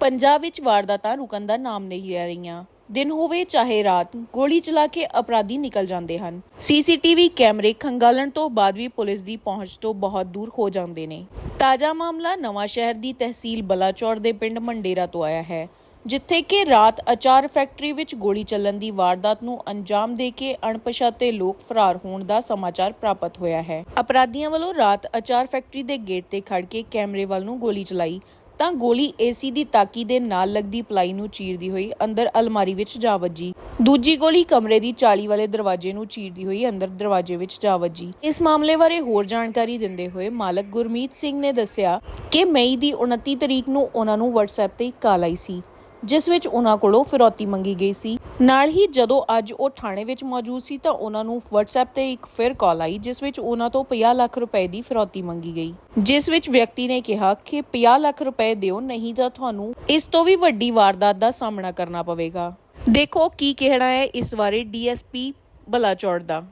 ਪੰਜਾਬ ਵਿੱਚ ਵਾਰਦਾਤਾਂ ਰੁਕਣ ਦਾ ਨਾਮ ਨਹੀਂ ਲੈ ਰਹੀਆਂ। ਦਿਨ ਹੋਵੇ ਚਾਹੇ ਰਾਤ, ਗੋਲੀ ਚਲਾ ਕੇ ਅਪਰਾਧੀ ਨਿਕਲ ਜਾਂਦੇ ਹਨ। ਸੀਸੀਟੀਵੀ ਕੈਮਰੇ ਖੰਗਾਲਣ ਤੋਂ ਬਾਅਦ ਵੀ ਪੁਲਿਸ ਦੀ ਪਹੁੰਚ ਤੋਂ ਬਹੁਤ ਦੂਰ ਹੋ ਜਾਂਦੇ ਨੇ। ਤਾਜ਼ਾ ਮਾਮਲਾ ਨਵਾਂ ਸ਼ਹਿਰ ਦੀ ਤਹਿਸੀਲ ਬਲਾਚੌਰ ਦੇ ਪਿੰਡ ਮੰਡੇਰਾ ਤੋਂ ਆਇਆ ਹੈ, ਜਿੱਥੇ ਕਿ ਰਾਤ ਅਚਾਰ ਫੈਕਟਰੀ ਵਿੱਚ ਗੋਲੀ ਚੱਲਣ ਦੀ ਵਾਰਦਾਤ ਨੂੰ ਅੰਜਾਮ ਦੇ ਕੇ ਅਣਪਛਾਤੇ ਲੋਕ ਫਰਾਰ ਹੋਣ ਦਾ ਸਮਾਚਾਰ ਪ੍ਰਾਪਤ ਹੋਇਆ ਹੈ। ਅਪਰਾਧੀਆਂ ਵੱਲੋਂ ਰਾਤ ਅਚਾਰ ਫੈਕਟਰੀ ਦੇ ਗੇਟ ਤੇ ਖੜ ਕੇ ਕੈਮਰੇ ਵੱਲ ਨੂੰ ਗੋਲੀ ਚਲਾਈ ਤਾਂ ਗੋਲੀ ਏਸੀ ਦੀ ਤਾਕੀ ਦੇ ਨਾਲ ਲੱਗਦੀ ਪਲਾਈ ਨੂੰ ਚੀਰਦੀ ਹੋਈ ਅੰਦਰ ਅਲਮਾਰੀ ਵਿੱਚ ਜਾ ਵੱਜੀ। ਦੂਜੀ ਗੋਲੀ ਕਮਰੇ ਦੀ ਚਾਲੀ ਵਾਲੇ ਦਰਵਾਜ਼ੇ ਨੂੰ ਚੀਰਦੀ ਹੋਈ ਅੰਦਰ ਦਰਵਾਜ਼ੇ ਵਿੱਚ ਜਾ ਵੱਜੀ। ਇਸ ਮਾਮਲੇ ਬਾਰੇ ਹੋਰ ਜਾਣਕਾਰੀ ਦਿੰਦੇ ਹੋਏ ਮਾਲਕ ਗੁਰਮੀਤ ਸਿੰਘ ਨੇ ਦੱਸਿਆ ਕਿ ਮਈ ਦੀ 29 ਤਰੀਕ ਨੂੰ ਉਹਨਾਂ ਨੂੰ WhatsApp ਤੇ ਇੱਕ ਕਾਲ ਆਈ ਸੀ। ਜਿਸ ਵਿੱਚ ਉਹਨਾਂ ਕੋਲੋਂ ਫਿਰੌਤੀ ਮੰਗੀ ਗਈ ਸੀ। ਨਾਲ ਹੀ ਜਦੋਂ ਅੱਜ ਉਹ ਥਾਣੇ ਵਿੱਚ ਮੌਜੂਦ ਸੀ ਤਾਂ ਉਹਨਾਂ ਨੂੰ WhatsApp ਤੇ ਇੱਕ ਫਿਰ ਕਾਲ ਆਈ, ਜਿਸ ਵਿੱਚ ਉਹਨਾਂ ਤੋਂ 50 ਲੱਖ ਰੁਪਏ ਦੀ ਫਿਰੌਤੀ ਮੰਗੀ ਗਈ। ਜਿਸ ਵਿੱਚ ਵਿਅਕਤੀ ਨੇ ਕਿਹਾ ਕਿ 50 ਲੱਖ ਰੁਪਏ ਦਿਓ, ਨਹੀਂ ਤਾਂ ਤੁਹਾਨੂੰ ਇਸ ਤੋਂ ਵੀ ਵੱਡੀ ਵਾਰਦਾਤ ਦਾ ਸਾਹਮਣਾ ਕਰਨਾ ਪਵੇਗਾ। ਦੇਖੋ ਕੀ ਕਹਿਣਾ ਹੈ ਇਸ ਬਾਰੇ ਡੀਐਸਪੀ ਬਲਾਚੌਰ ਦਾ।